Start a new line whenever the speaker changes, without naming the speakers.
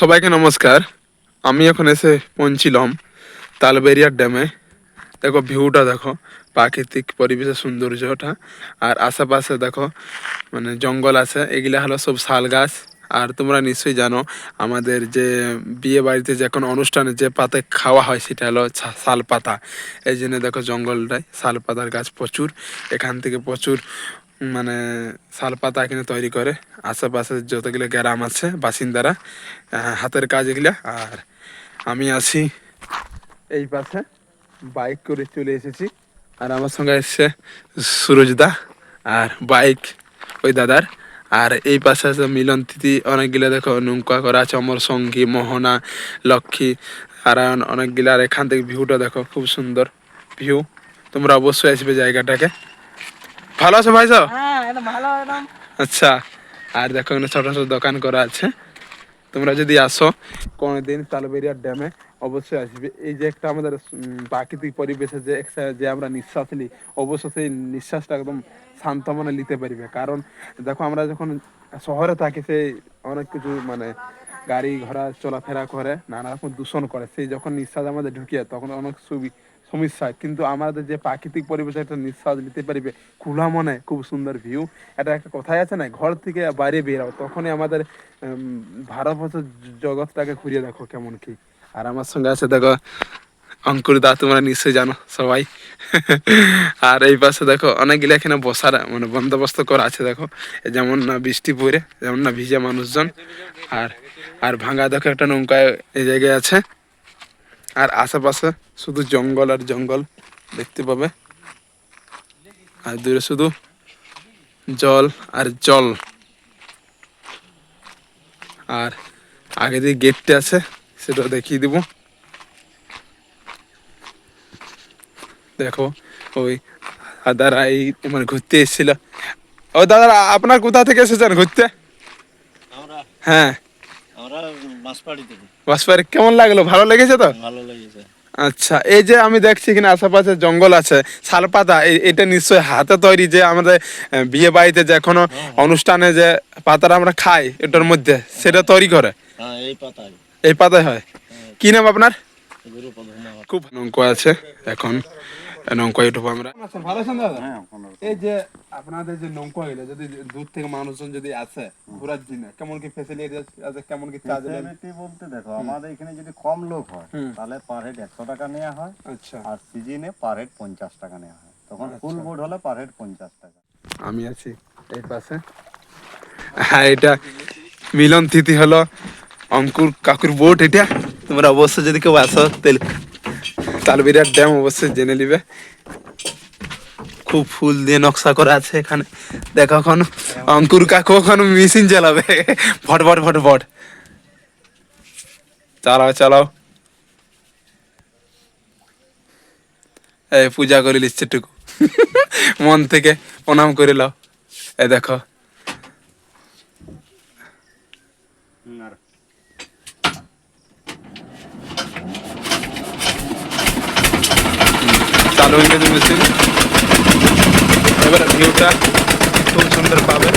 সবাইকে নমস্কার। আমি এখন এসে পৌঁছিলাম তালবেরিয়ার ড্যামে। দেখো ভিউটা দেখো, প্রাকৃতিক পরিবেশের সৌন্দর্যটা। আর আশেপাশে দেখো মানে জঙ্গল আছে, এগুলা হলো সব শাল গাছ। আর তোমরা নিশ্চয়ই জানো, আমাদের যে বিয়ে বাড়িতে যে কোনো অনুষ্ঠানে যে পাতে খাওয়া হয়, সেটা হলো শাল পাতা। এই জন্য দেখো জঙ্গলটায় শাল পাতার গাছ প্রচুর। এখান থেকে প্রচুর মানে শাল পাতা এখানে তৈরি করে। আশেপাশে যতগুলো গ্রাম আছে, বাসিন্দারা হাতের কাজ এগুলা। আর আমি আছি এই পাশে। বাইক করে চলে এসেছি। আর আমার সঙ্গে এসছে সুরজদা আর বাইক ওই দাদার। আর এই পাশে আছে মিলন তিথি। অনেকগুলো দেখো, নৌকা করা আছে, অমর সঙ্গী, মোহনা, লক্ষ্মী আর অনেকগুলো। আর এখান থেকে ভিউটা দেখো, খুব সুন্দর ভিউ তোমরা অবশ্যই আসবে জায়গাটাকে। ভালো আছো ভাই সাহেব
হ্যাঁ
আচ্ছা আর দেখো এখানে ছোট ছোট দোকান করা আছে। তোমরা যদি আসো কোনোদিন তালবেরিয়ার ড্যামে অবশ্যই আসবে। এই যে একটা আমাদের প্রাকৃতিক পরিবেশে যে যে আমরা নিঃশ্বাস নিই অবশ্যই সেই নিঃশ্বাসটা একদম শান্ত মনে নিতে পারবে। কারণ দেখো আমরা যখন শহরে থাকি সেই অনেক কিছু মানে গাড়ি ঘোড়া চলাফেরা করে নানা রকম দূষণ করে। সেই যখন নিঃশ্বাস আমাদের ঢুকিয়ে তখন অনেক সুবি সমস্যা কিন্তু আমাদের যে প্রাকৃতিক পরিবেশে একটা নিঃশ্বাস নিতে পারবে খোলা মনে খুব সুন্দর ভিউ এটা একটা কথাই আছে না, ঘর থেকে বাইরে বেরাও তখনই আমাদের ভারতবর্ষের জগৎটাকে ঘুরিয়ে দেখো কেমন কি। আর আমার সঙ্গে আছে দেখো, অঙ্কুর দা, তোমরা নিশ্চয়ই জানো সবাই। আর এই পাশে দেখো, অনেকগুলো এখানে বসার মানে বন্দোবস্ত করা আছে দেখো। যেমন না বৃষ্টি পড়ে, যেমন না ভিজে মানুষজন। আর আর ভাঙা দেখো একটা নৌকায় এই জায়গায় আছে। আর আশেপাশে শুধু জঙ্গল আর জঙ্গল দেখতে পাবে। আর দূরে শুধু জল আর জল। আর আগে যে গেটটা আছে সেটা দেখিয়ে দিব। দেখো ওই দাদারা এই মানে ঘুরতে এসেছিল। ও দাদারা আপনার কোথা থেকে এসেছেন ঘুরতে?
আমরা।
হ্যাঁ।
থেকে।
কেমন লাগল? ভালো লেগেছে তো?
ভালো লেগেছে।
আচ্ছা এই যে আমি দেখছি এখানে আশেপাশে জঙ্গল আছে শালপাতা এ- এটা নিশ্চয়ই হাতে তৈরি যে আমাদের বিয়ে বাড়িতে যে কোনো অনুষ্ঠানে যে পাতাটা আমরা খাই এটার মধ্যে সেটা তৈরি করে?
হ্যাঁ এই পাতায়।
এই পাতায় হয়? কি নাম আপনার? খুব নৌকা আছে এখন। নৌকা উঠবো আমরা ভালো আছেন দাদা?
হ্যাঁ
এই যে আপনাদের যে নৌকা গেলে যদি দূর থেকে মানুষজন যদি আসে ঘোরার জন্য কেমন কি ফেসিলিটি আছে? কেমন কি চার্জ
ফেসিলিটি বলতে দেখো আমাদের এখানে যদি কম লোক হয় তাহলে পার হেড একশো টাকা নেওয়া হয়
আচ্ছা।
আর সিজনে পার হেড পঞ্চাশ টাকা নেওয়া হয়। তখন ফুল বোর্ড হলে পার হেড পঞ্চাশ টাকা।
আমি আছি এই পাশে। হ্যাঁ এটা মিলন তিথি হলো। অঙ্কুর কাকুর বোট এটা। তোমরা অবশ্যই যদি কেউ আসো তাহলে তালবিরার ড্যাম অবশ্যই জেনে নিবে। খুব ফুল দিয়ে নকশা করা আছে এখানে। দেখো এখন অঙ্কুর কাকু এখন মেশিন চালাবে। ফট ফট ফট ফট। চালাও চালাও। এই পূজা করে নিচ্ছে টুকু মন থেকে প্রণাম করে লাও এ দেখো। চালু হয়ে গেছে মেশিন এবার ভিউটা খুব সুন্দর পাবে